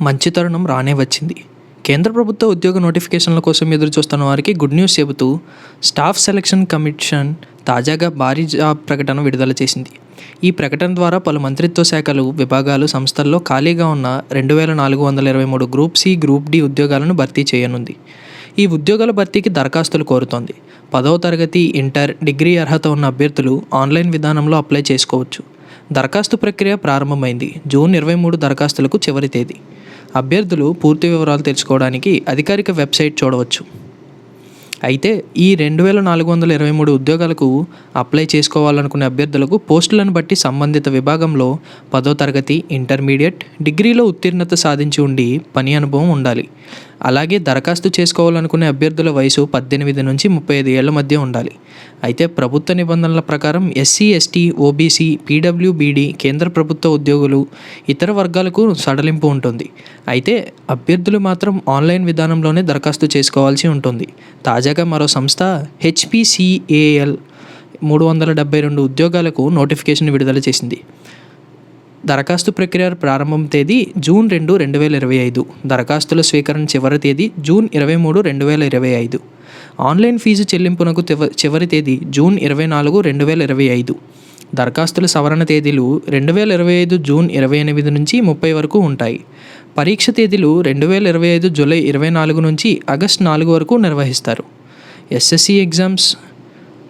మంచి తరుణం రానే వచ్చింది. కేంద్ర ప్రభుత్వ ఉద్యోగ నోటిఫికేషన్ల కోసం ఎదురు చూస్తున్న వారికి గుడ్ న్యూస్ చెబుతూ స్టాఫ్ సెలక్షన్ కమిషన్ తాజాగా భారీ జాబ్ ప్రకటన విడుదల చేసింది. ఈ ప్రకటన ద్వారా పలు మంత్రిత్వ శాఖలు విభాగాలు సంస్థల్లో ఖాళీగా ఉన్న రెండు వేల నాలుగు వందల ఇరవై మూడు గ్రూప్ సి గ్రూప్ డి ఉద్యోగాలను భర్తీ చేయనుంది. ఈ ఉద్యోగాల భర్తీకి దరఖాస్తులు కోరుతోంది. పదవ తరగతి ఇంటర్ డిగ్రీ అర్హత ఉన్న అభ్యర్థులు ఆన్లైన్ విధానంలో అప్లై చేసుకోవచ్చు. దరఖాస్తు ప్రక్రియ ప్రారంభమైంది. జూన్ ఇరవై మూడు దరఖాస్తులకు చివరి తేదీ. అభ్యర్థులు పూర్తి వివరాలు తెలుసుకోవడానికి అధికారిక వెబ్సైట్ చూడవచ్చు. అయితే ఈ రెండు వేల నాలుగు వందల ఇరవై మూడు ఉద్యోగాలకు అప్లై చేసుకోవాలనుకునే అభ్యర్థులకు పోస్టులను బట్టి సంబంధిత విభాగంలో పదో తరగతి ఇంటర్మీడియట్ డిగ్రీలో ఉత్తీర్ణత సాధించి ఉండి పని అనుభవం ఉండాలి. అలాగే దరఖాస్తు చేసుకోవాలనుకునే అభ్యర్థుల వయసు పద్దెనిమిది నుంచి ముప్పై ఐదు ఏళ్ళ మధ్య ఉండాలి. అయితే ప్రభుత్వ నిబంధనల ప్రకారం ఎస్సీ ఎస్టీ ఓబీసీ పీడబ్ల్యూబీడీ కేంద్ర ప్రభుత్వ ఉద్యోగులు ఇతర వర్గాలకు సడలింపు ఉంటుంది. అయితే అభ్యర్థులు మాత్రం ఆన్లైన్ విధానంలోనే దరఖాస్తు చేసుకోవాల్సి ఉంటుంది. తాజాగా మరో సంస్థ హెచ్పిసిఏఎల్ మూడు వందల డెబ్బై రెండు ఉద్యోగాలకు నోటిఫికేషన్ విడుదల చేసింది. దరఖాస్తు ప్రక్రియ ప్రారంభం తేదీ జూన్ రెండు రెండు వేల ఇరవై ఐదు. దరఖాస్తుల స్వీకరణ చివరి తేదీ జూన్ ఇరవై మూడు రెండు వేల ఇరవై ఐదు. ఆన్లైన్ ఫీజు చెల్లింపునకు తివ- చివరి తేదీ జూన్ ఇరవై నాలుగు రెండు వేల ఇరవై ఐదు. దరఖాస్తుల సవరణ తేదీలు రెండు వేల ఇరవై ఐదు జూన్ ఇరవై ఎనిమిది నుంచి ముప్పై వరకు ఉంటాయి. పరీక్ష తేదీలు రెండు వేల ఇరవై ఐదు జూలై ఇరవై నాలుగు నుంచి ఆగస్ట్ నాలుగు వరకు నిర్వహిస్తారు. SSC exams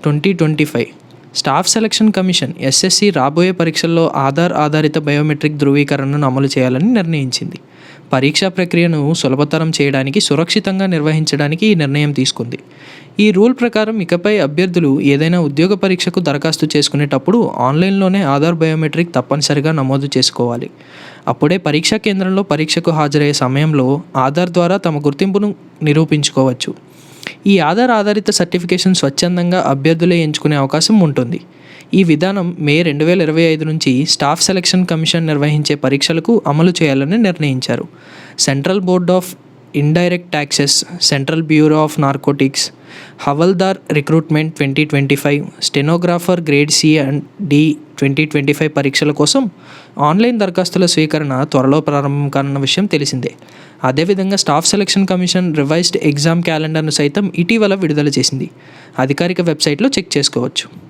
twenty twenty five. Staff selection commission SSC రాబోయే పరీక్షల్లో ఆధార్ ఆధారిత బయోమెట్రిక్ ధృవీకరణను అమలు చేయాలని నిర్ణయించింది. పరీక్షా ప్రక్రియను సులభతరం చేయడానికి సురక్షితంగా నిర్వహించడానికి ఈ నిర్ణయం తీసుకుంది. ఈ రూల్ ప్రకారం ఇకపై అభ్యర్థులు ఏదైనా ఉద్యోగ పరీక్షకు దరఖాస్తు చేసుకునేటప్పుడు ఆన్లైన్లోనే ఆధార్ బయోమెట్రిక్ తప్పనిసరిగా నమోదు చేసుకోవాలి. అప్పుడే పరీక్షా కేంద్రంలో పరీక్షకు హాజరయ్యే సమయంలో ఆధార్ ద్వారా తమ గుర్తింపును నిరూపించుకోవచ్చు. ఈ ఆధార్ ఆధారిత సర్టిఫికేషన్ స్వచ్ఛందంగా అభ్యర్థులే ఎంచుకునే అవకాశం ఉంటుంది. ఈ విధానం మే రెండు వేల ఇరవై ఐదు నుంచి స్టాఫ్ సెలక్షన్ కమిషన్ నిర్వహించే పరీక్షలకు అమలు చేయాలని నిర్ణయించారు. Central board of indirect taxes central bureau of narcotics havildar recruitment twenty twenty five stenographer grade C and D twenty twenty five పరీక్షల కోసం ఆన్లైన్ దరఖాస్తుల స్వీకరణ త్వరలో ప్రారంభం కానున్న విషయం తెలిసిందే. అదేవిధంగా staff selection commission revised exam క్యాలెండర్ను సైతం ఇటీవల విడుదల చేసింది. అధికారిక వెబ్సైట్లో చెక్ చేసుకోవచ్చు.